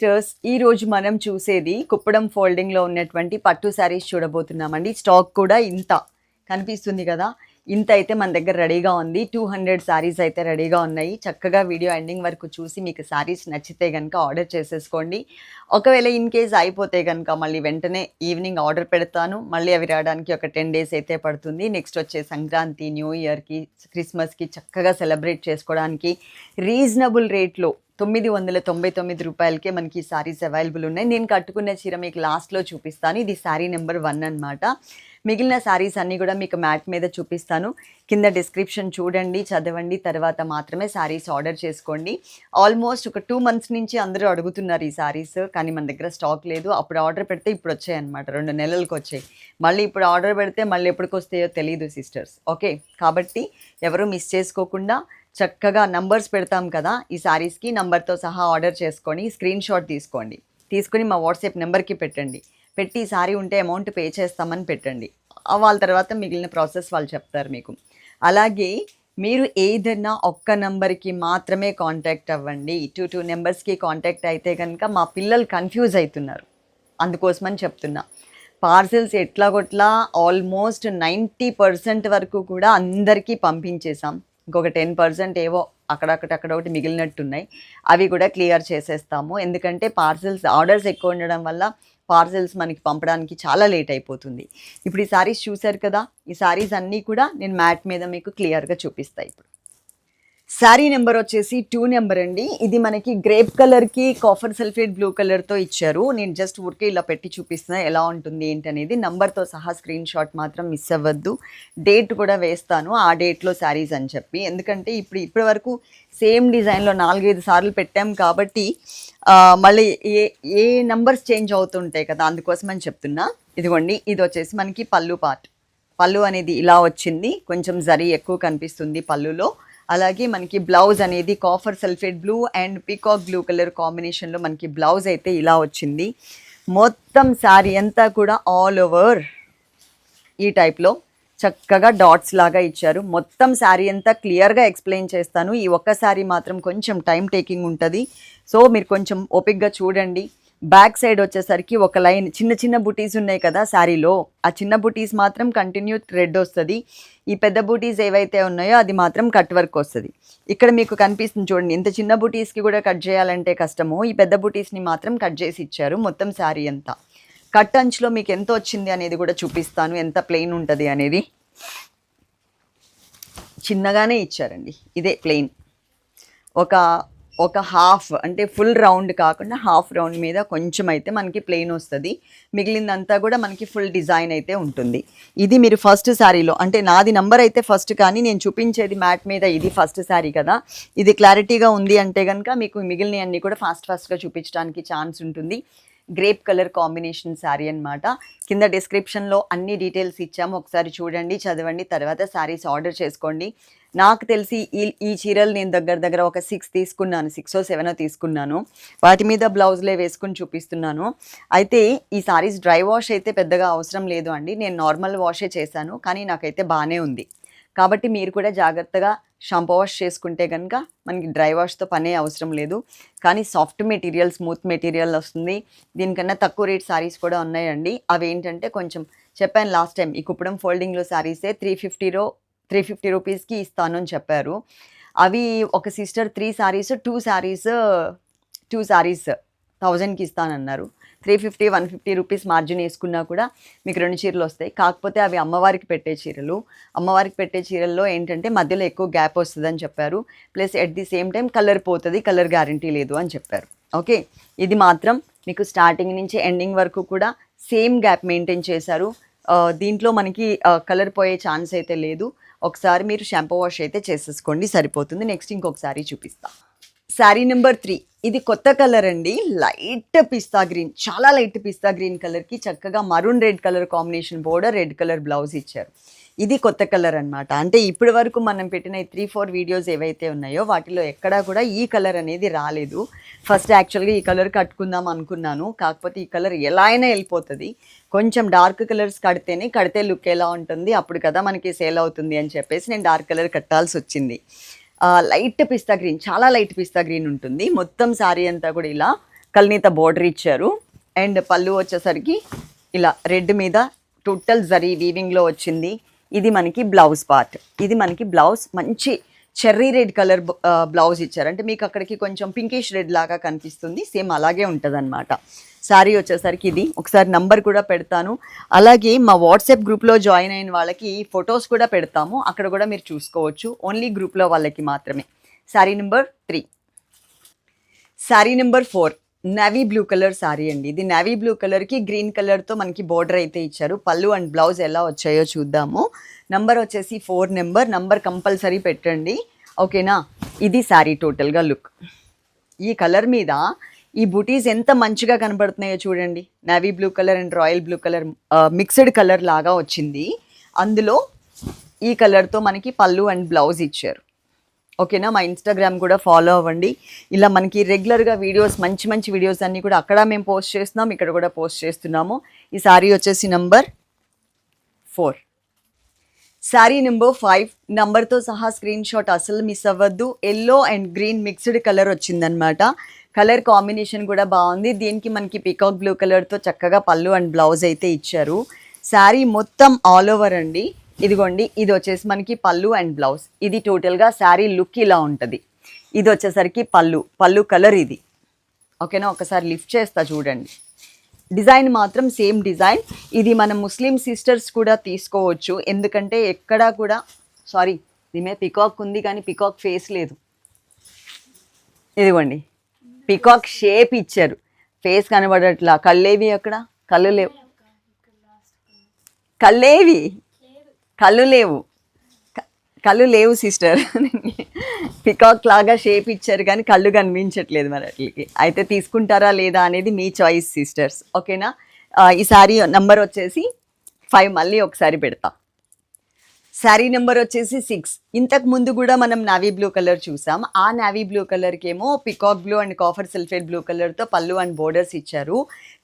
Sisters ఈ రోజు మనం చూసేది కుప్పడం ఫోల్డింగ్లో ఉన్నటువంటి పట్టు శారీస్ చూడబోతున్నామండి. స్టాక్ కూడా ఇంత కనిపిస్తుంది కదా. ఇంత అయితే మన దగ్గర రెడీగా ఉంది. టూ హండ్రెడ్ శారీస్ అయితే రెడీగా ఉన్నాయి. చక్కగా వీడియో ఎండింగ్ వరకు చూసి మీకు శారీస్ నచ్చితే కనుక ఆర్డర్ చేసేసుకోండి. ఒకవేళ ఇన్ కేస్ అయిపోతే కనుక మళ్ళీ వెంటనే ఈవినింగ్ ఆర్డర్ పెడతాను. మళ్ళీ అవి రావడానికి ఒక టెన్ డేస్ అయితే పడుతుంది. నెక్స్ట్ వచ్చే సంక్రాంతి న్యూ ఇయర్కి క్రిస్మస్కి చక్కగా సెలబ్రేట్ చేసుకోవడానికి రీజనబుల్ రేట్లో తొమ్మిది వందల తొంభై తొమ్మిది రూపాయలకే మనకి సారీస్ అవైలబుల్ ఉన్నాయి. నేను కట్టుకున్న చీర మీకు లాస్ట్లో చూపిస్తాను. ఇది శారీ నెంబర్ వన్ అనమాట మిగిలిన శారీస్ అన్నీ కూడా మీకు మ్యాట్ మీద చూపిస్తాను. కింద డిస్క్రిప్షన్ చూడండి చదవండి తర్వాత మాత్రమే శారీస్ ఆర్డర్ చేసుకోండి. ఆల్మోస్ట్ ఒక టూ మంత్స్ నుంచి అందరూ అడుగుతున్నారు ఈ శారీస్ కానీ మన దగ్గర స్టాక్ లేదు. అప్పుడు ఆర్డర్ పెడితే ఇప్పుడు వచ్చాయి అనమాట రెండు నెలలకు వచ్చాయి. మళ్ళీ ఇప్పుడు ఆర్డర్ పెడితే మళ్ళీ ఎప్పటికి వస్తాయో తెలియదు సిస్టర్స్ ఓకే కాబట్టి ఎవరు మిస్ చేసుకోకుండా చక్కగా నంబర్స్ పెడతాం కదా ఈ శారీస్కి నంబర్తో సహా ఆర్డర్ చేసుకొని స్క్రీన్ షాట్ తీసుకోండి. తీసుకొని మా వాట్సాప్ నెంబర్కి పెట్టండి. పెట్టి ఈ సారీ ఉంటే అమౌంట్ పే చేస్తామని పెట్టండి. వాళ్ళ తర్వాత మిగిలిన ప్రాసెస్ వాళ్ళు చెప్తారు మీకు. అలాగే మీరు ఏదైనా ఒక్క నెంబర్కి మాత్రమే కాంటాక్ట్ అవ్వండి. టూ టూ నెంబర్స్కి కాంటాక్ట్ అయితే కనుక మా పిల్లలు కన్ఫ్యూజ్ అవుతున్నారు. అందుకోసమని చెప్తున్నా. పార్సిల్స్ ఎట్లా కొట్లా ఆల్మోస్ట్ నైంటీ పర్సెంట్ వరకు కూడా అందరికీ పంపించేసాం ఇంకొక టెన్ పర్సెంట్ ఏవో అక్కడక్కడ అక్కడ ఒకటి మిగిలినట్టున్నాయి. అవి కూడా క్లియర్ చేసేస్తాము. ఎందుకంటే పార్సిల్స్ ఆర్డర్స్ ఎక్కువ ఉండడం వల్ల పార్సెల్స్ మనకి పంపడానికి చాలా లేట్ అయిపోతుంది. ఇప్పుడు ఈ సారీస్ చూశారు కదా? ఈ సారీస్ అన్నీ కూడా నేను మ్యాట్ మీద మీకు క్లియర్గా చూపిస్తాను ఇప్పుడు. శారీ నెంబర్ వచ్చేసి టూ నెంబర్ అండి. ఇది మనకి గ్రేప్ కలర్కి కాఫర్ సల్ఫేట్ బ్లూ కలర్తో ఇచ్చారు. నేను జస్ట్ ఊరికే ఇలా పెట్టి చూపిస్తున్నా ఎలా ఉంటుంది ఏంటి అనేది. నంబర్తో సహా స్క్రీన్ షాట్ మాత్రం మిస్ అవ్వద్దు. డేట్ కూడా వేస్తాను ఆ డేట్లో శారీస్ అని చెప్పి. ఎందుకంటే ఇప్పుడు ఇప్పటి వరకు సేమ్ డిజైన్లో నాలుగైదు సార్లు పెట్టాం కాబట్టి మళ్ళీ ఏ ఏ నంబర్స్ చేంజ్ అవుతుంటాయి కదా అందుకోసం అని చెప్తున్నా. ఇదిగోండి ఇది వచ్చేసి మనకి పళ్ళు పార్ట్ పళ్ళు అనేది ఇలా వచ్చింది. కొంచెం జరీ ఎక్కువ కనిపిస్తుంది పళ్ళులో. అలాగే మనకి బ్లౌజ్ అనేది copper sulphate blue and peacock blue colour కాంబినేషన్లో మనకి బ్లౌజ్ అయితే ఇలా వచ్చింది. మొత్తం శారీ అంతా కూడా ఆల్ ఓవర్ ఈ టైప్లో చక్కగా డాట్స్ లాగా ఇచ్చారు. మొత్తం శారీ అంతా క్లియర్గా ఎక్స్ప్లెయిన్ చేస్తాను. ఈ ఒక్క శారీ మాత్రం కొంచెం టైం టేకింగ్ ఉంటుంది. సో మీరు కొంచెం ఓపిక్గా చూడండి. బ్యాక్ సైడ్ వచ్చేసరికి ఒక లైన్ చిన్న చిన్న బుటీస్ ఉన్నాయి కదా శారీలో. ఆ చిన్న బుటీస్ మాత్రం కంటిన్యూ థ్రెడ్ వస్తుంది. ఈ పెద్ద బూటీస్ ఏవైతే ఉన్నాయో అది మాత్రం కట్ వర్క్ వస్తుంది. ఇక్కడ మీకు కనిపిస్తుంది చూడండి ఇంత చిన్న బూటీస్కి కూడా కట్ చేయాలంటే కష్టము. ఈ పెద్ద బూటీస్ని మాత్రం కట్ చేసి ఇచ్చారు మొత్తం శారీ అంతా. కట్ అంచులో మీకు ఎంత వచ్చింది అనేది కూడా చూపిస్తాను. ఎంత ప్లెయిన్ ఉంటుంది అనేది. చిన్నగానే ఇచ్చారండి. ఇదే ప్లెయిన్. ఒక ఒక హాఫ్ అంటే ఫుల్ రౌండ్ కాకుండా హాఫ్ రౌండ్ మీద కొంచెం అయితే మనకి ప్లెయిన్ వస్తుంది. మిగిలిందంతా కూడా మనకి ఫుల్ డిజైన్ అయితే ఉంటుంది. ఇది మీరు ఫస్ట్ శారీలో అంటే నాది నంబర్ అయితే ఫస్ట్ కానీ నేను చూపించేది మ్యాట్ మీద ఇది ఫస్ట్ శారీ కదా. ఇది క్లారిటీగా ఉంది అంటే కనుక మీకు మిగిలిన అన్నీ కూడా ఫాస్ట్ ఫాస్ట్గా చూపించడానికి ఛాన్స్ ఉంటుంది. గ్రేప్ కలర్ కాంబినేషన్ శారీ అన్నమాట. కింద డిస్క్రిప్షన్లో అన్ని డీటెయిల్స్ ఇచ్చాము. ఒకసారి చూడండి చదవండి తర్వాత శారీస్ ఆర్డర్ చేసుకోండి. నాకు తెలిసి ఈ ఈ చీరలు నేను దగ్గర దగ్గర ఒక సిక్స్ తీసుకున్నాను సిక్స్ సెవెనో తీసుకున్నాను. వాటి మీద బ్లౌజ్లే వేసుకుని చూపిస్తున్నాను. అయితే ఈ సారీస్ డ్రై వాష్ అయితే పెద్దగా అవసరం లేదు అండి. నేను నార్మల్ వాషే చేశాను కానీ నాకైతే బాగానే ఉంది. కాబట్టి మీరు కూడా జాగ్రత్తగా షాంపూ వాష్ చేసుకుంటే కనుక మనకి డ్రై వాష్తో పనే అవసరం లేదు. కానీ సాఫ్ట్ మెటీరియల్ స్మూత్ మెటీరియల్ వస్తుంది. దీనికన్నా తక్కువ రేట్ శారీస్ కూడా ఉన్నాయండి. అవి ఏంటంటే కొంచెం చెప్పాను లాస్ట్ టైం ఈ కుప్పడం ఫోల్డింగ్లో శారీసే త్రీ ఫిఫ్టీలో త్రీ ఫిఫ్టీ రూపీస్కి ఇస్తాను అని చెప్పారు. అవి ఒక sister three saris two saris two saris థౌజండ్కి ఇస్తానన్నారు. Three fifty one fifty rupees margin వేసుకున్నా కూడా మీకు రెండు చీరలు వస్తాయి. కాకపోతే అవి అమ్మవారికి పెట్టే చీరలు. అమ్మవారికి పెట్టే చీరల్లో ఏంటంటే మధ్యలో ఎక్కువ గ్యాప్ వస్తుందని చెప్పారు. Plus at the same time colour పోతుంది కలర్ గ్యారంటీ లేదు అని చెప్పారు. ఓకే? ఇది మాత్రం మీకు స్టార్టింగ్ నుంచి ఎండింగ్ వరకు కూడా సేమ్ గ్యాప్ మెయింటైన్ చేశారు. దీంట్లో మనకి కలర్ పోయే ఛాన్స్ అయితే లేదు. ఒకసారి మీరు షాంపూ వాష్ అయితే చేసేసుకోండి సరిపోతుంది. నెక్స్ట్ ఇంకొకసారి చూపిస్తా. Sari number three. ఇది కొత్త కలర్ అండి. Light pista green. చాలా లైట్ పిస్తా గ్రీన్ కలర్కి చక్కగా maroon red colour combination border red colour blouse ఇచ్చారు. ఇది కొత్త కలర్ అన్నమాట. అంటే ఇప్పటి వరకు మనం పెట్టిన త్రీ ఫోర్ వీడియోస్ ఏవైతే ఉన్నాయో వాటిలో ఎక్కడా కూడా ఈ కలర్ అనేది రాలేదు. ఫస్ట్ యాక్చువల్గా ఈ కలర్ కట్టుకుందాం అనుకున్నాను. కాకపోతే ఈ కలర్ ఎలా అయినా వెళ్ళిపోతుంది. కొంచెం డార్క్ కలర్స్ కడితేనే కడితే లుక్ ఎలా ఉంటుంది? అప్పుడు కదా మనకి సేల్ అవుతుంది అని చెప్పేసి నేను డార్క్ కలర్ కట్టాల్సి వచ్చింది. లైట్ పిస్తా గ్రీన్ చాలా లైట్ పిస్తా గ్రీన్ ఉంటుంది. మొత్తం శారీ అంతా కూడా ఇలా కల్నీత బోర్డర్ ఇచ్చారు. అండ్ పళ్ళు వచ్చేసరికి ఇలా రెడ్ మీద టోటల్ జరీ వీవింగ్లో వచ్చింది. ఇది మనకి బ్లౌజ్ పార్ట్. ఇది మనకి బ్లౌజ్ మంచి చెర్రీ రెడ్ కలర్ బ్లౌజ్ ఇచ్చారు. అంటే మీకు అక్కడికి కొంచెం పింకిష్ రెడ్ లాగా కనిపిస్తుంది. సేమ్ అలాగే ఉంటుంది అనమాట శారీ వచ్చేసరికి ఇది. ఒకసారి నంబర్ కూడా పెడతాను. అలాగే మా వాట్సాప్ గ్రూప్లో జాయిన్ అయిన వాళ్ళకి ఫొటోస్ కూడా పెడతాము. అక్కడ కూడా మీరు చూసుకోవచ్చు. ఓన్లీ గ్రూప్లో వాళ్ళకి మాత్రమే. Sari number three. Sari number four. Navy blue colour sari అండి. ఇది నేవీ బ్లూ కలర్కి గ్రీన్ కలర్తో మనకి బోర్డర్ అయితే ఇచ్చారు. పళ్ళు అండ్ బ్లౌజ్ ఎలా వచ్చాయో చూద్దాము. నంబర్ వచ్చేసి ఫోర్ నెంబర్ నంబర్ కంపల్సరీ పెట్టండి. ఓకేనా ఇది సారీ టోటల్గా లుక్ ఈ కలర్ మీద ఈ బుటీస్ ఎంత మంచిగా కనబడుతున్నాయో చూడండి. Navy blue colour and royal blue colour mixed colour లాగా వచ్చింది. అందులో ఈ కలర్తో మనకి పళ్ళు అండ్ బ్లౌజ్ ఇచ్చారు. ఓకేనా? మా ఇన్స్టాగ్రామ్ కూడా ఫాలో అవ్వండి. ఇలా మనకి రెగ్యులర్గా వీడియోస్ మంచి మంచి వీడియోస్ అన్నీ కూడా అక్కడ మేము పోస్ట్ చేస్తున్నాం ఇక్కడ కూడా పోస్ట్ చేస్తున్నాము. ఈ సారీ వచ్చేసి number four sari number five నంబర్తో సహా స్క్రీన్ షాట్ అసలు మిస్ అవ్వద్దు. Yellow and green mixed colour వచ్చిందనమాట కలర్ కాంబినేషన్ కూడా బాగుంది. దీనికి మనకి పికాక్ బ్లూ కలర్తో చక్కగా పళ్ళు అండ్ బ్లౌజ్ అయితే ఇచ్చారు. శారీ మొత్తం ఆల్ ఓవర్ అండి. ఇదిగోండి ఇది వచ్చేసి మనకి పళ్ళు అండ్ బ్లౌజ్. ఇది టోటల్గా శారీ లుక్ ఇలా ఉంటుంది. ఇది వచ్చేసరికి పళ్ళు పళ్ళు కలర్ ఇది. ఓకేనా ఒకసారి లిఫ్ట్ చేస్తా చూడండి. డిజైన్ మాత్రం సేమ్ డిజైన్ ఇది మన ముస్లిం సిస్టర్స్ కూడా తీసుకోవచ్చు. ఎందుకంటే ఎక్కడా కూడా సారీ దీని మీద పికాక్ ఉంది కానీ పికాక్ ఫేస్ లేదు. ఇదిగోండి పికాక్ షేప్ ఇచ్చారు. ఫేస్ కనబడట్లా? కళ్ళేవి అక్కడ కళ్ళు లేవు. కళ్ళేవి? కళ్ళు లేవు. కళ్ళు లేవు సిస్టర్. పికాక్ లాగా షేప్ ఇచ్చారు కానీ కళ్ళు కనిపించట్లేదు మరి అట్లకి. అయితే తీసుకుంటారా లేదా అనేది మీ చాయిస్ సిస్టర్స్. ఓకేనా? ఈసారి ఈ నంబర్ వచ్చేసి ఫైవ్ మళ్ళీ ఒకసారి పెడతా. శారీ నెంబర్ వచ్చేసి సిక్స్. ఇంతకు ముందు కూడా మనం నావీ బ్లూ కలర్ చూసాం. ఆ నావీ బ్లూ కలర్కి ఏమో peacock blue and copper sulphate blue కలర్తో పళ్ళు అండ్ బోర్డర్స్ ఇచ్చారు.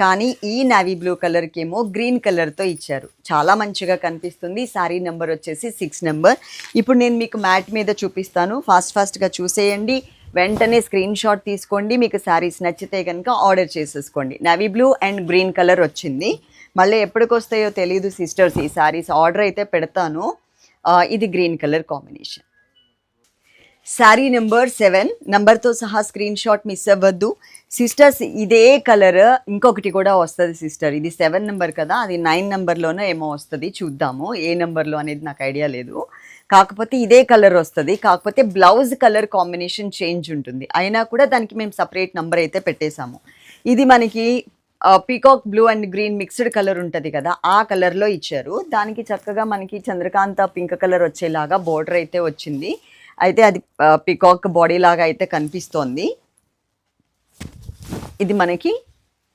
కానీ ఈ నావీ బ్లూ కలర్కి ఏమో గ్రీన్ కలర్తో ఇచ్చారు. చాలా మంచిగా కనిపిస్తుంది. శారీ నెంబర్ వచ్చేసి సిక్స్ నెంబర్. ఇప్పుడు నేను మీకు మ్యాట్ మీద చూపిస్తాను. ఫాస్ట్ ఫాస్ట్గా చూసేయండి. వెంటనే స్క్రీన్ షాట్ తీసుకోండి. మీకు శారీస్ నచ్చితే కనుక ఆర్డర్ చేసేసుకోండి. Navy blue and green colour వచ్చింది. మళ్ళీ ఎప్పటికి వస్తాయో తెలియదు సిస్టర్స్ ఈ శారీస్. ఆర్డర్ అయితే పెడతాను. ఇది green colour combination. Sari number seven నంబర్తో సహా స్క్రీన్ షాట్ మిస్ అవ్వద్దు. సిస్టర్స్ ఇదే కలర్ ఇంకొకటి కూడా వస్తుంది సిస్టర్. ఇది సెవెన్ నెంబర్ కదా అది నైన్ నెంబర్లోనే ఏమో వస్తుంది చూద్దాము. ఏ నెంబర్లో అనేది నాకు ఐడియా లేదు. కాకపోతే ఇదే కలర్ వస్తుంది కాకపోతే బ్లౌజ్ కలర్ కాంబినేషన్ చేంజ్ ఉంటుంది. అయినా కూడా దానికి మేము సపరేట్ నెంబర్ అయితే పెట్టేశాము. ఇది మనకి peacock blue and green mixed colour ఉంటుంది కదా ఆ కలర్లో ఇచ్చారు. దానికి చక్కగా మనకి చంద్రకాంత పింక్ కలర్ వచ్చేలాగా బోర్డర్ అయితే వచ్చింది. అయితే అది పీకాక్ బాడీ లాగా అయితే కనిపిస్తోంది. ఇది మనకి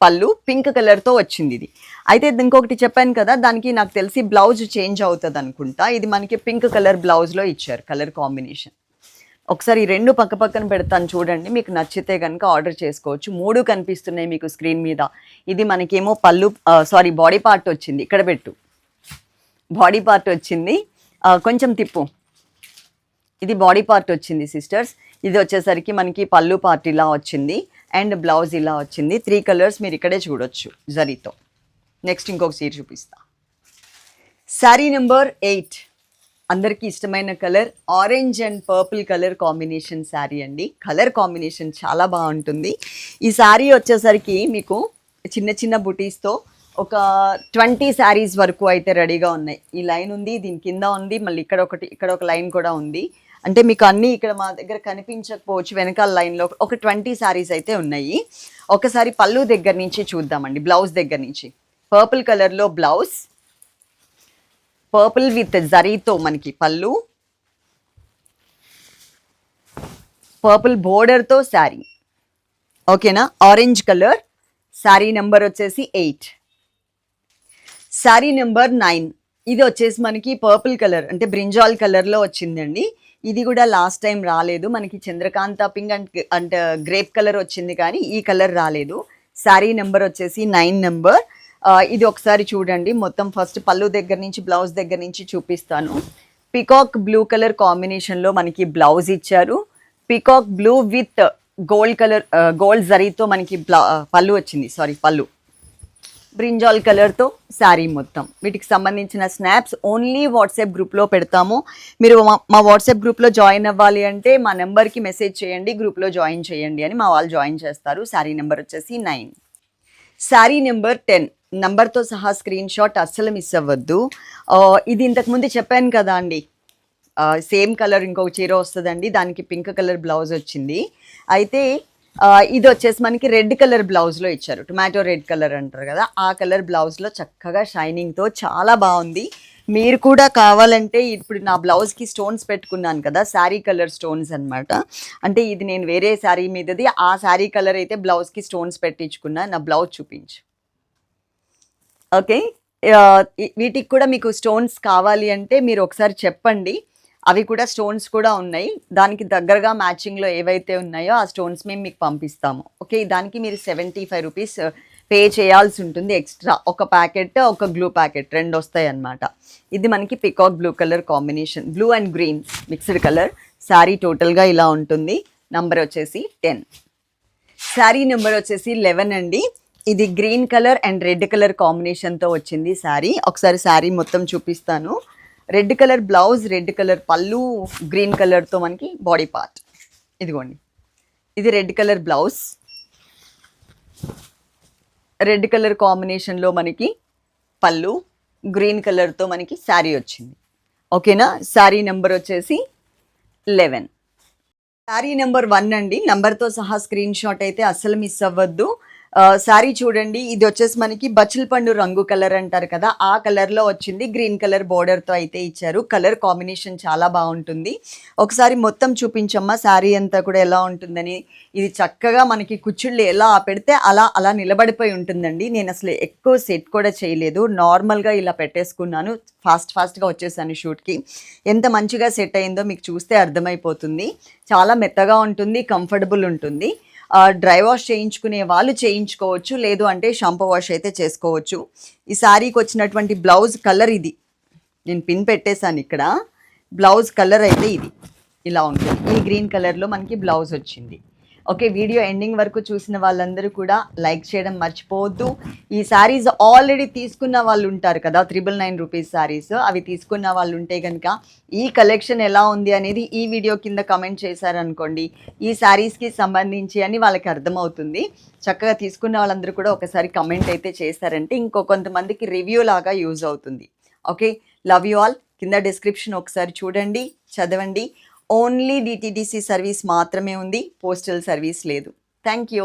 పళ్ళు పింక్ కలర్తో వచ్చింది ఇది. అయితే ఇంకొకటి చెప్పాను కదా దానికి నాకు తెలిసి బ్లౌజ్ చేంజ్ అవుతుంది అనుకుంటా ఇది మనకి పింక్ కలర్ బ్లౌజ్లో ఇచ్చారు కలర్ కాంబినేషన్ ఒకసారి ఈ రెండు పక్క పక్కన పెడతాను చూడండి. మీకు నచ్చితే కనుక ఆర్డర్ చేసుకోవచ్చు. మూడు కనిపిస్తున్నాయి మీకు స్క్రీన్ మీద. ఇది మనకేమో పళ్ళు సారీ బాడీ పార్ట్ వచ్చింది. ఇక్కడ పెట్టు. బాడీ పార్ట్ వచ్చింది. కొంచెం తిప్పు. ఇది బాడీ పార్ట్ వచ్చింది సిస్టర్స్. ఇది వచ్చేసరికి మనకి పళ్ళు పార్ట్ ఇలా వచ్చింది. అండ్ బ్లౌజ్ ఇలా వచ్చింది. త్రీ కలర్స్ మీరు ఇక్కడే చూడొచ్చు జరీతో. నెక్స్ట్ ఇంకొక సీట్ చూపిస్తా. Sari number eight. అందరికీ ఇష్టమైన colour orange and purple colour combination sari అండి. కలర్ కాంబినేషన్ చాలా బాగుంటుంది. ఈ శారీ వచ్చేసరికి మీకు చిన్న చిన్న బుటీస్తో ఒక ట్వంటీ శారీస్ వరకు అయితే రెడీగా ఉన్నాయి. ఈ లైన్ ఉంది దీని కింద ఉంది మళ్ళీ ఇక్కడ ఒకటి ఇక్కడ ఒక లైన్ కూడా ఉంది. అంటే మీకు అన్నీ ఇక్కడ మా దగ్గర కనిపించకపోవచ్చు వెనకాల లైన్లో ఒక ట్వంటీ శారీస్ అయితే ఉన్నాయి. ఒకసారి పళ్ళు దగ్గర నుంచి చూద్దామండి బ్లౌజ్ దగ్గర నుంచి. పర్పుల్ కలర్లో బ్లౌజ్ పర్పుల్ విత్ జరీతో మనకి పళ్ళు. పర్పుల్ బోర్డర్తో శారీ ఓకేనా ఆరెంజ్ కలర్ శారీ నెంబర్ వచ్చేసి ఎయిట్ శారీ నెంబర్ నైన్ ఇది వచ్చేసి మనకి పర్పుల్ కలర్ అంటే బ్రింజాల్ కలర్లో వచ్చిందండి. ఇది కూడా లాస్ట్ టైం రాలేదు. మనకి Chandrakanta pink and and grape colour వచ్చింది కానీ ఈ కలర్ రాలేదు. శారీ నెంబర్ వచ్చేసి నైన్ నెంబర్ ఇది ఒకసారి చూడండి. మొత్తం ఫస్ట్ పళ్ళు దగ్గర నుంచి బ్లౌజ్ దగ్గర నుంచి చూపిస్తాను. పికాక్ బ్లూ కలర్ కాంబినేషన్లో మనకి బ్లౌజ్ ఇచ్చారు. Peacock blue with gold colour gold జరీతో మనకి బ్లా పళ్ళు వచ్చింది. సారీ పళ్ళు. బ్రింజాల్ కలర్తో శారీ మొత్తం. వీటికి సంబంధించిన స్నాప్స్ ఓన్లీ వాట్సాప్ గ్రూప్లో పెడతాము. మీరు మా- మా వాట్సాప్ గ్రూప్లో జాయిన్ అవ్వాలి అంటే మా నెంబర్కి మెసేజ్ చేయండి గ్రూప్లో జాయిన్ చేయండి అని మా వాళ్ళు జాయిన్ చేస్తారు. శారీ నెంబర్ వచ్చేసి నైన్ శారీ నెంబర్ టెన్ నంబర్తో సహా స్క్రీన్ షాట్ అస్సలు మిస్ అవ్వద్దు. ఇది ఇంతకుముందు చెప్పాను కదా అండి. సేమ్ కలర్ ఇంకొక చీర వస్తుందండి. దానికి పింక్ కలర్ బ్లౌజ్ వచ్చింది. అయితే ఇది వచ్చేసి మనకి రెడ్ కలర్ బ్లౌజ్లో ఇచ్చారు. టొమాటో రెడ్ కలర్ అంటారు కదా. ఆ కలర్ బ్లౌజ్లో చక్కగా షైనింగ్తో చాలా బాగుంది. మీరు కూడా కావాలంటే ఇప్పుడు నా బ్లౌజ్కి స్టోన్స్ పెట్టుకున్నాను కదా శారీ కలర్ స్టోన్స్ అన్నమాట. అంటే ఇది నేను వేరే శారీ మీదది ఆ శారీ కలర్ అయితే బ్లౌజ్కి స్టోన్స్ పెట్టించుకున్నా నా బ్లౌజ్ చూపించు. ఓకే? వీటికి కూడా మీకు స్టోన్స్ కావాలి అంటే మీరు ఒకసారి చెప్పండి. అవి కూడా స్టోన్స్ కూడా ఉన్నాయి. దానికి దగ్గరగా మ్యాచింగ్లో ఏవైతే ఉన్నాయో ఆ స్టోన్స్ మేము మీకు పంపిస్తాము. ఓకే? దానికి మీరు సెవెంటీ ఫైవ్ రూపీస్ పే చేయాల్సి ఉంటుంది ఎక్స్ట్రా. ఒక ప్యాకెట్ ఒక గ్లూ ప్యాకెట్ రెండు వస్తాయి అన్నమాట. ఇది మనకి peacock blue colour combination. Blue and green mixed colour. Sari టోటల్గా ఇలా ఉంటుంది. నంబర్ వచ్చేసి టెన్. శారీ నెంబర్ వచ్చేసి లెవెన్ అండి. ఇది green colour and red colour కాంబినేషన్తో వచ్చింది శారీ. ఒకసారి శారీ మొత్తం చూపిస్తాను. Red colour blouse red colour పళ్ళు గ్రీన్ కలర్తో మనకి బాడీ పార్ట్ ఇదిగోండి. ఇది red colour blouse. Red colour కాంబినేషన్లో మనకి పళ్ళు గ్రీన్ కలర్తో మనకి శారీ వచ్చింది. ఓకేనా? శారీ నెంబర్ వచ్చేసి లెవెన్ శారీ నెంబర్ వన్ అండి. నెంబర్తో సహా స్క్రీన్ షాట్ అయితే అస్సలు మిస్ అవ్వద్దు. శారీ చూడండి ఇది వచ్చేసి మనకి బచ్చిల పండు రంగు కలర్ అంటారు కదా ఆ కలర్లో వచ్చింది గ్రీన్ కలర్ బోర్డర్తో అయితే ఇచ్చారు. కలర్ కాంబినేషన్ చాలా బాగుంటుంది. ఒకసారి మొత్తం చూపించమ్మా శారీ అంతా కూడా ఎలా ఉంటుందని. ఇది చక్కగా మనకి కుచ్చుళ్ళు ఎలా పెడితే అలా అలా నిలబడిపోయి ఉంటుందండి. నేను అసలు ఎక్కువ సెట్ కూడా చేయలేదు. నార్మల్గా ఇలా పెట్టేసుకున్నాను. ఫాస్ట్ ఫాస్ట్గా వచ్చేసాను షూట్కి. ఎంత మంచిగా సెట్ అయిందో మీకు చూస్తే అర్థమైపోతుంది. చాలా మెత్తగా ఉంటుంది కంఫర్టబుల్ ఉంటుంది. డ్రై వాష్ చేయించుకునే వాళ్ళు చేయించుకోవచ్చు లేదు అంటే షాంపూ వాష్ అయితే చేసుకోవచ్చు. ఈ శారీకి వచ్చినటువంటి బ్లౌజ్ కలర్ ఇది. నేను పిన్ పెట్టేశాను ఇక్కడ. బ్లౌజ్ కలర్ అయితే ఇది. ఇలా ఉంటుంది. ఈ గ్రీన్ కలర్లో మనకి బ్లౌజ్ వచ్చింది. ఓకే వీడియో ఎండింగ్ వరకు చూసిన వాళ్ళందరూ కూడా లైక్ చేయడం మర్చిపోవద్దు. ఈ శారీస్ ఆల్రెడీ తీసుకున్న వాళ్ళు ఉంటారు కదా త్రిబుల్ నైన్ రూపీస్ శారీస్ అవి తీసుకున్న వాళ్ళు ఉంటే కనుక ఈ కలెక్షన్ ఎలా ఉంది అనేది ఈ వీడియో కింద కమెంట్ చేశారనుకోండి. ఈ శారీస్కి సంబంధించి అని వాళ్ళకి అర్థమవుతుంది. చక్కగా తీసుకున్న వాళ్ళందరూ కూడా ఒకసారి కమెంట్ అయితే చేశారంటే ఇంకో కొంతమందికి రివ్యూ లాగా యూజ్ అవుతుంది. ఓకే లవ్ యూ ఆల్ కింద డిస్క్రిప్షన్ ఒకసారి చూడండి చదవండి. ఓన్లీ డిటిడిసి సర్వీస్ మాత్రమే ఉంది పోస్టల్ సర్వీస్ లేదు. Thank you.